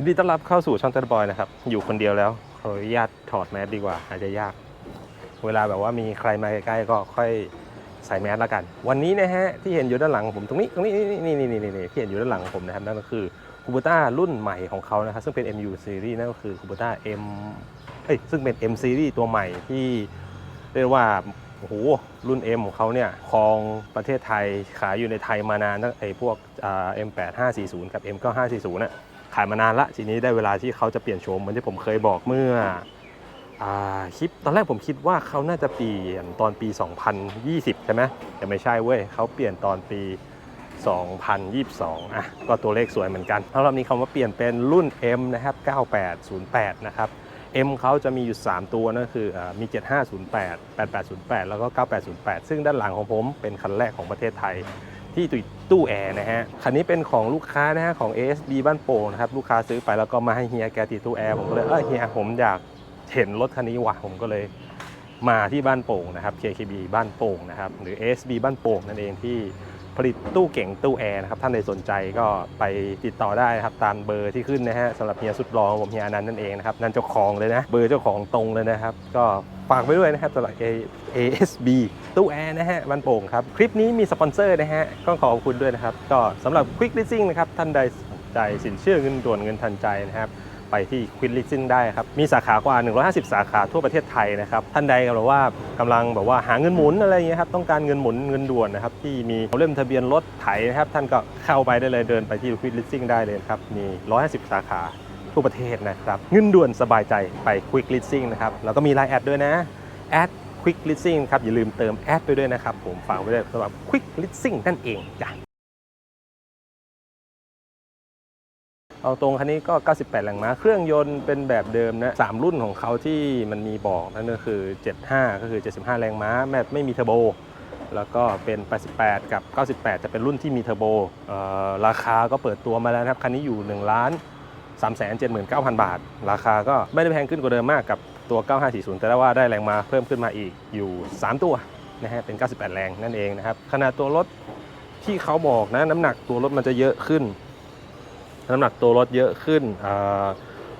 ยินดีต้อนรับเข้าสู่ช่องเตอร์บอยนะครับ อยู่คนเดียวแล้วขออนุญาตถอดแมสดีกว่า อาจจะยาก เวลาแบบว่ามีใครมาใกล้ๆก็ค่อยใส่แมสแล้วกัน วันนี้นะฮะที่เห็นอยู่ด้านหลังของผมตรงนี้ตรงนี้นี่นี่นี่นี่นี่ที่เห็นอยู่ด้านหลังของผมนะครับนั่นก็คือคูบูต้ารุ่นใหม่ของเขานะครับซึ่งเป็น MU Series นั่นก็คือคูบูต้า M เอ้ยซึ่งเป็น M Series ตัวใหม่ที่เรียกว่าโอ้โหรุ่น M ของเขาเนี่ยครองประเทศไทยขายอยู่ในไทยมานานตั้งไอ้พวกอ่า M8540 กับ M9540 น่ะ ขายมานานละทีนี้ได้เวลาที่เขาจะเปลี่ยนโฉมเหมือนที่ผมเคยบอกเมื่ออคลิปตอนแรกผมคิดว่าเขาน่าจะเปลี่ยนตอนปี 2020 ใช่ไหมแต่ไม่ใช่เว้ยเขาเปลี่ยนตอนปี 2022 อะ ก็ตัวเลขสวยเหมือนกันแล้วรอบนี้เขามาเปลี่ยนเป็นรุ่น M นะครับ 9808 นะครับ M เขาจะมีอยู่ 3 ตัวนั่นคืออมี 7508 8808 แล้วก็ 9808 ซึ่งด้านหลังของผมเป็นคันแรกของประเทศไทย ที่ตู้แอร์นะฮะ คันนี้เป็นของลูกค้านะฮะของ ASB บ้านโป่งนะครับ ลูกค้าซื้อไปแล้วก็มาให้เฮียแกติดตู้แอร์ ผมก็เลย เออเฮียผมอยากเห็นรถคันนี้ว่ะ ผมก็เลยมาที่บ้านโป่งนะครับ KKB บ้านโป่งนะครับ หรือ ASB บ้านโป่งนั่นเองที่ ผลิตตู้เก่งตู้แอร์นะครับท่านใดสนใจก็ไปติดต่อได้นะครับตามเบอร์ที่ขึ้นนะฮะสำหรับเฮียสุดรองผมเฮียอนันต์นั่นเองนะครับนั่นเจ้าของเลยนะเบอร์เจ้าของตรงเลยนะครับ ก็ฝากไว้ด้วยนะครับสำหรับ A S B ตู้แอร์นะฮะบ้านโป่งครับ คลิปนี้มีสปอนเซอร์นะฮะก็ขอบคุณด้วยนะครับ ก็สำหรับ Quick Leasing นะครับท่านใดสนใจสินเชื่อเงินด่วนเงินทันใจนะครับ ไปที่ Quick Leasing ได้ครับ มีสาขากว่า 150 สาขาทั่วประเทศไทยนะครับ ท่านใดกำลังว่ากำลังแบบว่าหาเงินหมุนอะไรเงี้ยครับต้องการเงินหมุนเงินด่วนนะครับที่มีเล่มทะเบียนรถไถนะครับท่านก็เข้าไปได้เลยเดินไปที่ Quick Leasing ได้เลยครับมี 150 สาขาทั่วประเทศนะครับเงินด่วนสบายใจไป Quick Leasing นะครับแล้วก็มี Line แอดด้วยนะแอด Quick Leasing ครับ อย่าลืมเติมแอดไปด้วยนะครับ ผมฝากไว้ด้วยสำหรับ Quick Leasing นั่นเองจ้ะ เอาตรงคันนี้ก็ 98 แรงม้า เครื่องยนต์เป็นแบบเดิมนะ3รุ่นของเขาที่มันมีบอกนั่นก็คือ 75 ก็คือ 75 แรงม้าแบบไม่มีเทอร์โบ แล้วก็เป็น 88 กับ 98 จะเป็นรุ่นที่มีเทอร์โบราคาก็เปิดตัวมาแล้วนะครับคันนี้อยู่ 1 ล้าน379,000 บาท ราคาก็ไม่ได้แพงขึ้นกว่าเดิมมากกับตัว 9540 แต่ว่าได้แรงม้าเพิ่มขึ้นมาอีกอยู่ 3 ตัวนะฮะเป็น 98 แรงนั่นเองนะครับขนาดตัวรถที่เขาบอกนะน้ำหนักตัวรถมันจะเยอะขึ้น น้ำหนักตัวรถเยอะขึ้น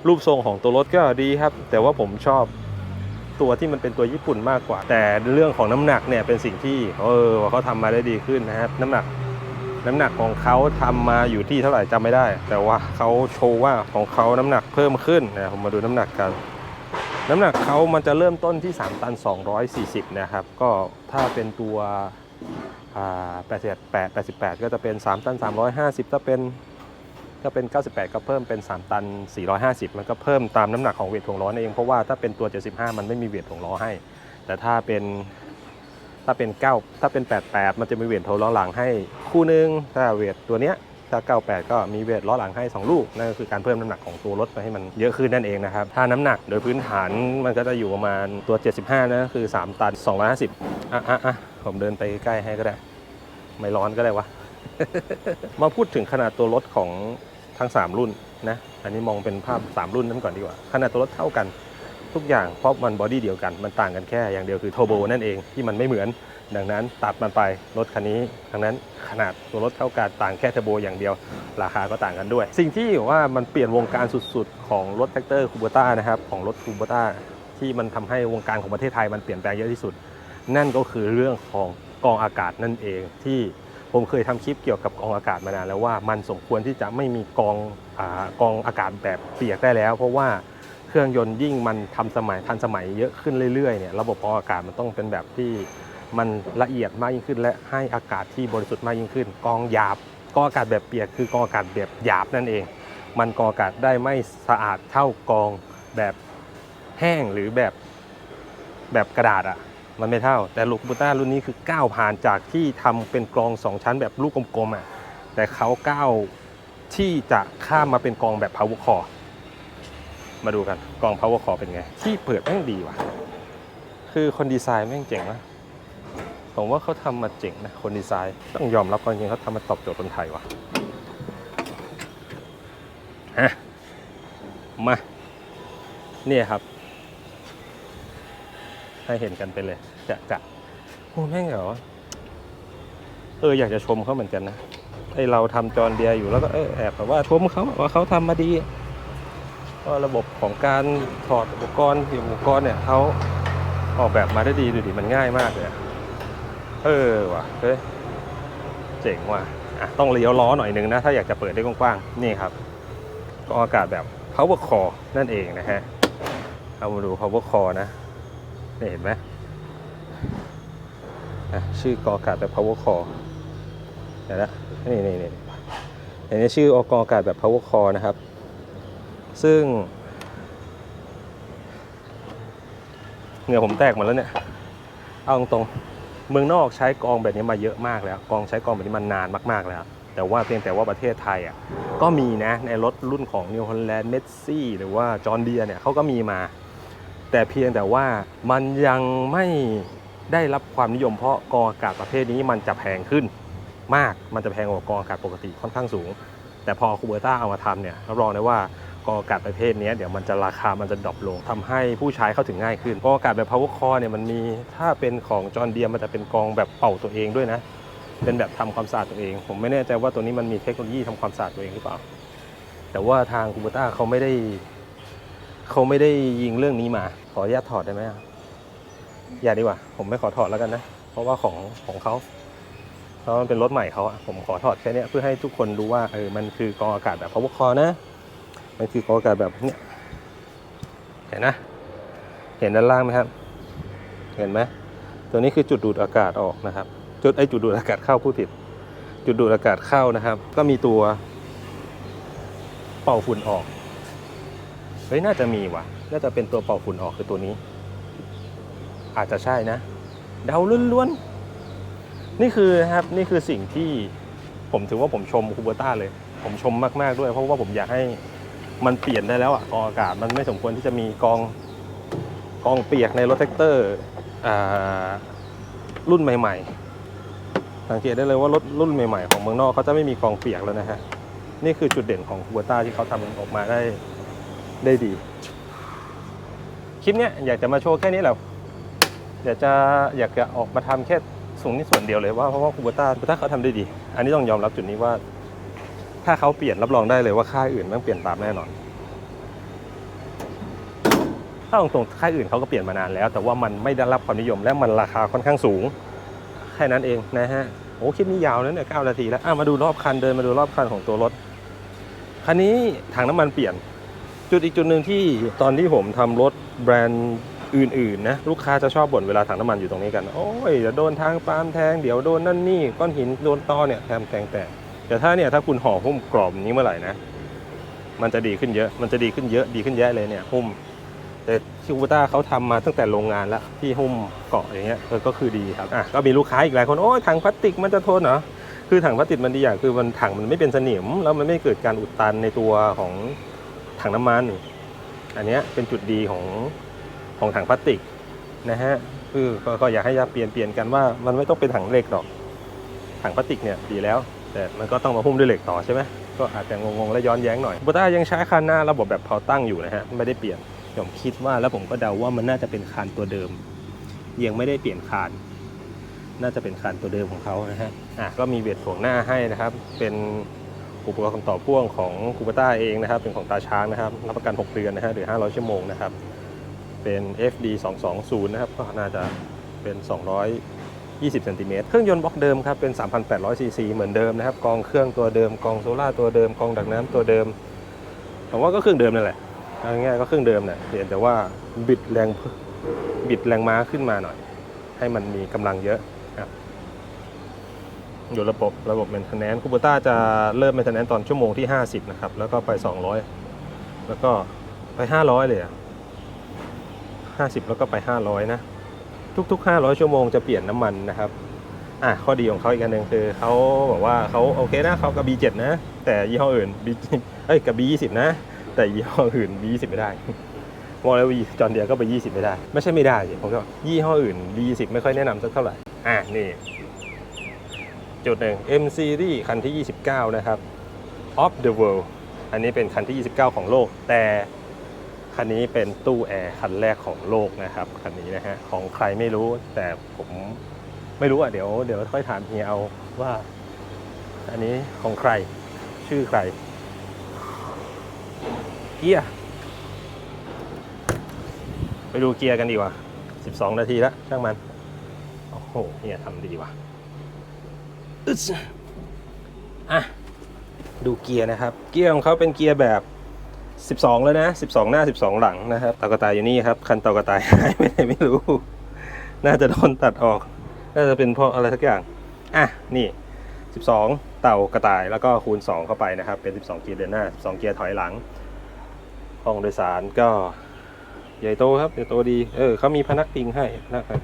รูปทรงของตัวรถก็ดีครับ แต่ว่าผมชอบตัวที่มันเป็นตัวญี่ปุ่นมากกว่า แต่เรื่องของน้ำหนักเนี่ยเป็นสิ่งที่เออเขาทำมาได้ดีขึ้นนะครับ น้ำหนักน้ำหนักของเขาทำมาอยู่ที่เท่าไหร่จำไม่ได้ แต่ว่าเขาโชว์ว่าของเขาน้ำหนักเพิ่มขึ้นนะผมมาดูน้ำหนักกัน น้ำหนักเขามันจะเริ่มต้นที่ 3 ตัน 240 นะครับ ก็ถ้าเป็นตัว88 88 ก็จะเป็น 3 ตัน 350 ถ้าเป็น ถ้าเป็น 98 ก็เพิ่มเป็น 3 ตัน 450 มันก็เพิ่มตามน้ำหนักของเวทถ่วงล้อนั่นเอง เพราะว่าถ้าเป็นตัว 75 มันไม่มีเวทถ่วงล้อให้ แต่ถ้าเป็นถ้าเป็น 9 ถ้าเป็น 88 มันจะมีเวทถ่วงล้อหลังให้คู่หนึง ถ้าเวทตัวเนี้ยถ้า 98 ก็มีเวทล้อหลังให้ 2 ลูก นั่นก็คือการเพิ่มน้ำหนักของตัวรถไปให้มันเยอะขึ้นนั่นเองนะครับ ถ้าน้ำหนักโดยพื้นฐานมันก็จะอยู่ประมาณตัว 75นะคือ 3 ตัน 250 อะอะอะผมเดินไปใกล้ให้ก็ได้ ไม่ร้อนก็ได้วะ มาพูดถึงขนาดตัวรถของ ทั้ง 3 รุ่นนะ อันนี้มองเป็นภาพ 3 รุ่นนั้นก่อนดีกว่า ขนาดตัวรถเท่ากันทุกอย่างเพราะมันบอดี้เดียวกันมันต่างกันแค่อย่างเดียวคือโทโบนั่นเองที่มันไม่เหมือน ดังนั้นตัดมันไปรถคันนี้ดังนั้นขนาดตัวรถเท่ากันต่างแค่เทอร์โบอย่างเดียว ราคาก็ต่างกันด้วย สิ่งที่ว่ามันเปลี่ยนวงการสุดๆ ของรถแท็กเตอร์คูโบต้านะครับของรถคูโบต้าที่มันทำให้วงการของประเทศไทยมันเปลี่ยนแปลงเยอะที่สุด นั่นก็คือเรื่องของกองอากาศนั่นเองที่ ผมเคยทำคลิปเกี่ยวกับกองอากาศมานานแล้วว่ามันสมควรที่จะไม่มีกองอากองอากาศแบบเปียกได้แล้ว เพราะว่าเครื่องยนต์ยิ่งมันทำสมัยทันสมัยเยอะขึ้นเรื่อยๆเนี่ยระบบกองอากาศมันต้องเป็นแบบที่มันละเอียดมากยิ่งขึ้น และให้อากาศที่บริสุทธิ์มากยิ่งขึ้น กองหยาบกองอากาศแบบเปียกคือกองอากาศแบบหยาบนั่นเอง มันกองอากาศได้ไม่สะอาดเท่ากองแบบแห้งหรือแบบแบบกระดาษอะ มันไม่เท่า แต่ลูกบูต้ารุ่นนี้คือก้าวผ่านจากที่ทำเป็นกรอง2ชั้นแบบลูกกลมๆอะแต่เขาก้าวที่จะข้ามมาเป็นกรองแบบ power core มาดูกันกรอง power core เป็นไง ที่เปิดแม่งดีว่ะ คือคนดีไซน์แม่งเจ๋งนะผมว่าเขาทำมาเจ๋งนะคนดีไซน์ต้องยอมรับความจริงเขาทำมาตอบโจทย์คนไทยว่ะฮะมาเนี่ยครับ ให้เห็นกันไปเลย จะจะโอ้แม่งเหรอเอออยากจะชมเขาเหมือนกันนะไอเราทำจอนเดียอยู่แล้วก็เออแอบแบบว่าชมเขาว่าเขาทำมาดีก็ระบบของการถอดอุปกรณ์อุปกรณ์เนี่ยเขาออกแบบมาได้ดีดูดิมันง่ายมากเลยเออว่ะเฮ้ยเจ๋งว่ะอะต้องเลี้ยวล้อหน่อยนึงนะ ถ้าอยากจะเปิดได้กว้างๆนี่ครับ ก็อากาศแบบ power core นั่นเองนะฮะเอามาดู power core นะ นี่เห็นไหมชื่อกอกาศแบบ power core นะนี่นี่นี่อันนี้ชื่ออกอกาศแบบ power core นะครับ ซึ่งเหงื่อผมแตกหมดแล้วเนี่ย เอาตรงๆ เมืองนอกใช้กองแบบนี้มาเยอะมากแล้ว กองใช้กองแบบนี้มานานมากๆแล้วแต่ว่าเพียงแต่ว่าประเทศไทยอะก็มีนะในรถรุ่นของนิวฮอลแลนด์เมสซี่หรือว่าจอร์เดียเนี่ยเขาก็มีมา แต่เพียงแต่ว่ามันยังไม่ได้รับความนิยมเพราะกองอากาศประเภทนี้มันจะแพงขึ้นมาก มันจะแพงกว่ากองอากาศปกติค่อนข้างสูง แต่พอคูเบอร์ต้าเอามาทำเนี่ยรับรองได้ว่ากองอากาศประเภทนี้เดี๋ยวมันจะราคามันจะดรอปลงทำให้ผู้ใช้เข้าถึงง่ายขึ้นกองอากาศแบบ power core เนี่ยมันมีถ้าเป็นของจอร์เดียมันจะเป็นกองแบบเป่าตัวเองด้วยนะ เป็นแบบทำความสะอาดตัวเอง ผมไม่แน่ใจว่าตัวนี้มันมีเทคโนโลยีทำความสะอาดตัวเองหรือเปล่า แต่ว่าทางคูเบอร์ต้าเขาไม่ได้ เขาไม่ได้ยิงเรื่องนี้มา ขออนุญาตถอดได้ไหมอะอย่าดีกว่า ผมไม่ขอถอดแล้วกันนะ เพราะว่าของของเขาเพราะมันเป็นรถใหม่เขาอะผมขอถอดแค่นี้เพื่อให้ทุกคนรู้ว่าเออมันคือกองอากาศแบบ power core นะ มันคือกองอากาศแบบเนี้ยเห็นนะ เห็นด้านล่างไหมครับ เห็นไหมตัวนี้คือจุดดูดอากาศออกนะครับ จุดไอจุดดูดอากาศเข้าผู้ผิด จุดดูดอากาศเข้านะครับ ก็มีตัวเป่าฝุ่นออก เฮ้ยน่าจะมีว่ะ น่าจะเป็นตัวเป่าฝุ่นออกคือตัวนี้ อาจจะใช่นะ เดาล้วนๆ นี่คือนะครับนี่คือสิ่งที่ผมถือว่าผมชมคูเบอร์ต้าเลย ผมชมมากๆด้วย เพราะว่าผมอยากให้มันเปลี่ยนได้แล้วอะกองอากาศมันไม่สมควรที่จะมีกองกองเปียกในรถแท็กเตอร์รุ่นใหม่ ๆ สังเกตได้เลยว่ารถรุ่นใหม่ ๆ ของเมืองนอกเขาจะไม่มีกองเปียกแล้วนะฮะ นี่คือจุดเด่นของคูเบอร์ต้าที่เขาทำออกมาได้ ได้ดี คลิปเนี้ยอยากจะมาโชว์แค่นี้แหละอยากจะอยากจะออกมาทำแค่ส่วนนี้ส่วนเดียวเลยว่าเพราะว่าคูเบต้าคูเบต้าเขาทำได้ดี อันนี้ต้องยอมรับจุดนี้ว่า ถ้าเขาเปลี่ยนรับรองได้เลยว่าค่ายอื่นต้องเปลี่ยนตามแน่นอน ถ้าตรงๆค่ายอื่นเขาก็เปลี่ยนมานานแล้ว แต่ว่ามันไม่ได้รับความนิยมและมันราคาค่อนข้างสูง แค่นั้นเองนะฮะโอ้คลิปนี้ยาวแล้วเนี่ยเก้านาทีแล้วมาดูรอบคันเดินมาดูรอบคันของตัวรถคันนี้ถังน้ำมันเปลี่ยน จุดอีกจุดหนึ่งที่ตอนที่ผมทำรถแบรนด์อื่นๆนะลูกค้าจะชอบบ่นเวลาถังน้ำมันอยู่ตรงนี้กัน โอ้ยเดี๋ยวโดนทางปาล์มแทงเดี๋ยวโดนนั่นนี่ก้อนหินโดนตอเนี่ยแทงแทงแตกแต่ถ้าเนี่ยถ้าคุณห่อหุ้มกรอบนี้เมื่อไหร่นะ มันจะดีขึ้นเยอะมันจะดีขึ้นเยอะดีขึ้นแยะเลยเนี่ยหุ้มแต่คิวบูต้าเขาทำมาตั้งแต่โรงงานแล้วที่หุ้มเกาะอย่างเงี้ยเออก็คือดีครับอะก็มีลูกค้าอีกหลายคนโอ้ยถังพลาสติกมันจะทนเหรอคือถังพลาสติกมันดีอย่างคือมันถังมันไม่เป็นสนิมแล้วมันไม่เกิดการอุดตันในตัวของ ถังน้ำมัน อันนี้เป็นจุดดีของของถังพลาสติกนะฮะคือก็ก็อยากให้ยาเปลี่ยนเปลี่ยนกันว่ามันไม่ต้องเป็นถังเหล็กหรอก ถังพลาสติกเนี่ยดีแล้ว แต่มันก็ต้องมาหุ้มด้วยเหล็กต่อใช่ไหมก็อาจจะงงๆและย้อนแย้งหน่อยโบต้ายังใช้คันหน้าระบบแบบเผาตั้งอยู่นะฮะไม่ได้เปลี่ยนผมคิดว่าแล้วผมก็เดาว่ามันน่าจะเป็นคานตัวเดิม ยังไม่ได้เปลี่ยนคาน น่าจะเป็นคานตัวเดิมของเขานะฮะอะก็มีเบ็ดถ่วงหน้าให้นะครับ เป็น อุปกรณ์ต่อพ่วงของคูปต้าเองนะครับ เป็นของตาช้างนะครับ รับประกัน 6 เดือนนะฮะหรือ 500 ชั่วโมงนะครับ เป็น FD 220 นะครับ ก็น่าจะเป็น 220เซนติเมตรเครื่องยนต์บล็อกเดิมครับ เป็น 3,800ซีซีเหมือนเดิมนะครับ กองเครื่องตัวเดิม กองโซล่าตัวเดิม กองดักน้ำตัวเดิมผมว่าก็เครื่องเดิมนั่นแหละเอาง่ายๆก็เครื่องเดิมเนี่ยเปลี่ยนแต่ว่าบิดแรงบิดแรงม้าขึ้นมาหน่อย ให้มันมีกำลังเยอะ อยู่ระบบระบบ maintenance คูเบต้าจะเริ่ม maintenance ตอนชั่วโมงที่ 50 นะครับ แล้วก็ไป 200 แล้วก็ไป 500 เลยอะ50 แล้วก็ไป 500 นะ ทุก ๆ 500 ชั่วโมงจะเปลี่ยนน้ำมันนะครับอะข้อดีของเขาอีกอันหนึ่งคือเขาบอกว่าเขาโอเคนะเขากับ B7 นะ แต่ยี่ห้ออื่น B เอ้ยกับ B20 นะ แต่ยี่ห้ออื่น B20 ไม่ได้มองแล้วจอนเดียก็ไป 20 ไม่ได้ ไม่ใช่ไม่ได้สิผมก็ยี่ห้ออื่น B20 ไม่ค่อยแนะนำสักเท่าไหร่อะนี่ จุดหนึ่ง M Series คันที่ 29 นะครับ Of the World อันนี้เป็นคันที่ 29 ของโลก แต่คันนี้เป็นตู้แอร์คันแรกของโลกนะครับ คันนี้นะฮะ ของใครไม่รู้ แต่ผมไม่รู้อะ เดี๋ยวเดี๋ยวค่อยถามเฮียเอาว่า อันนี้ของใคร ชื่อใครเกียร์ไปดูเกียร์กันดีกว่า 12 นาทีแล้วช่างมัน โอ้โหเนี่ยทำดีว่ะ อึดอะ ดูเกียร์นะครับ เกียร์ของเขาเป็นเกียร์แบบ 12 แล้วนะ 12 หน้า 12 หลังนะครับเตากระต่ายอยู่นี่ครับ คันเตากระต่ายหายไปไหนไม่รู้ น่าจะโดนตัดออก น่าจะเป็นเพราะอะไรสักอย่าง อะ นี่ 12 เต่ากระต่ายแล้วก็คูณ 2 เข้าไปนะครับ เป็น 12 เกียร์เดินหน้า 12 เกียร์ถอยหลัง ห้องโดยสารก็ใหญ่โตครับใหญ่โตดี เออเขามีพนักพิงให้นะครับ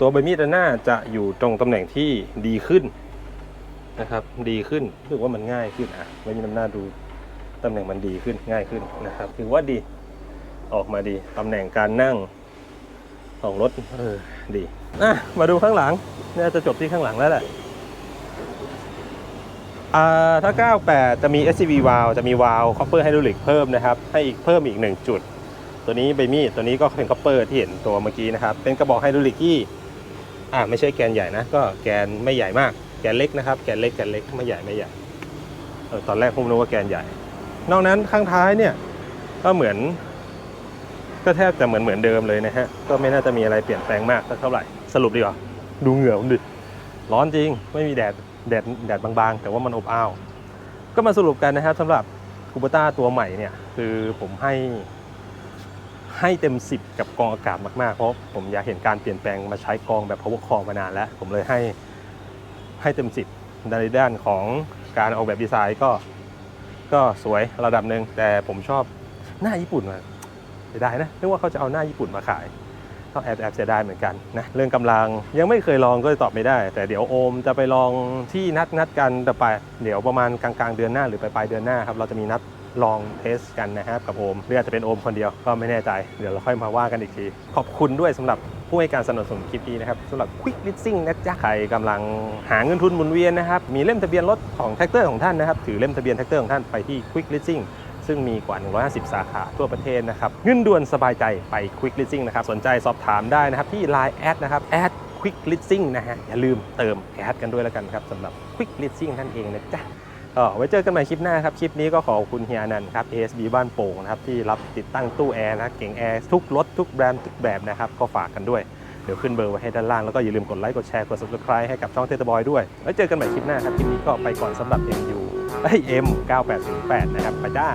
ตัวใบมีดด้านหน้าจะอยู่ตรงตำแหน่งที่ดีขึ้น นะครับดีขึ้นรู้สึกว่ามันง่ายขึ้นอะใบมีดด้านหน้าดูตำแหน่งมันดีขึ้นง่ายขึ้นนะครับถือว่าดีออกมาดีตำแหน่งการนั่งของรถเออดีอะมาดูข้างหลังน่าจะจบที่ข้างหลังแล้วแหละอ่าถ้า 98 จะมี SCV v a l วจะมี valve copper hydraulic เพิ่มนะครับ ให้อีกเพิ่มอีก 1 จุด ตัวนี้ใบมีดตัวนี้ก็เป็นคัพเปอร์ที่เห็นตัวเมื่อกี้นะครับ เป็นกระบอกไฮดรอลิกที่อ่าไม่ใช่แกนใหญ่นะ ก็แกนไม่ใหญ่มาก แกนเล็กนะครับ แกนเล็กแกนเล็กไม่ใหญ่ไม่ใหญ่เออตอนแรกผมนึกว่าแกนใหญ่ นอกนั้นข้างท้ายเนี่ยก็เหมือน ก็แทบจะเหมือนเหมือนเดิมเลยนะฮะก็ไม่น่าจะมีอะไรเปลี่ยนแปลงมากสักเท่าไหร่สรุปดีกว่าดูเหงื่อผมดิร้อนจริง ไม่มีแดดแดดแดดบางๆ แต่ว่ามันอบอ้าว ก็มาสรุปกันนะครับสำหรับคูเปต้าตัวใหม่เนี่ย คือผมให้ให้เต็ม 10 กับกองอากาศมากๆ เพราะผมอยากเห็นการเปลี่ยนแปลงมาใช้กองแบบ power core มานานแล้ว ผมเลยให้ ให้เต็ม10ในด้านของการออกแบบดีไซน์ก็ ก็สวยระดับหนึ่งแต่ผมชอบหน้าญี่ปุ่นมาเสียดายนะนึกว่าเขาจะเอาหน้าญี่ปุ่นมาขายก็แอบแอบเสียดายเหมือนกันนะเรื่องกำลังยังไม่เคยลองก็ตอบไม่ได้ แต่เดี๋ยวโอมจะไปลองที่นัดนัดกันแต่ไปเดี๋ยวประมาณกลางๆเดือนหน้าหรือปลายๆเดือนหน้าครับเราจะมีนัดลองเทสกันนะครับกับโอมหรืออาจจะเป็นโอมคนเดียวก็ไม่แน่ใจ เดี๋ยวเราค่อยมาว่ากันอีกที ขอบคุณด้วยสำหรับ ผู้ให้การสนับสนุนคลิปนี้นะครับสำหรับ Quick Leasing นะจ๊ะใครกำลังหาเงินทุนหมุนเวียนนะครับ มีเล่มทะเบียนรถของแท็กเตอร์ของท่านนะครับ ถือเล่มทะเบียนแท็กเตอร์ของท่านไปที่ Quick Leasing ซึ่งมีกว่า 150 สาขาทั่วประเทศนะครับ เงินด่วนสบายใจไป Quick Leasing นะครับ สนใจสอบถามได้นะครับ ที่ Line แอดนะครับแอด Quick Leasing นะฮะอย่าลืมเติมแอดกันด้วยแล้วกันครับสำหรับ Quick Leasing ท่านเองนะจ๊ะ ก็ไว้เจอกันใหม่คลิปหน้าครับ คลิปนี้ก็ขอบคุณเฮียนันครับ ASB บ้านโป่งนะครับที่รับติดตั้งตู้แอร์นะเก่งแอร์ทุกรถทุกแบรนด์ทุกแบบนะครับก็ฝากกันด้วย เดี๋ยวขึ้นเบอร์ไว้ให้ด้านล่าง แล้วก็อย่าลืมกดไลค์กดแชร์กด subscribe ให้กับช่องเทตบอยด้วยไว้เจอกันใหม่คลิปหน้าครับคลิปนี้ก็ไปก่อนสำหรับ MU เอ้ย M 9808นะครับไปจ้า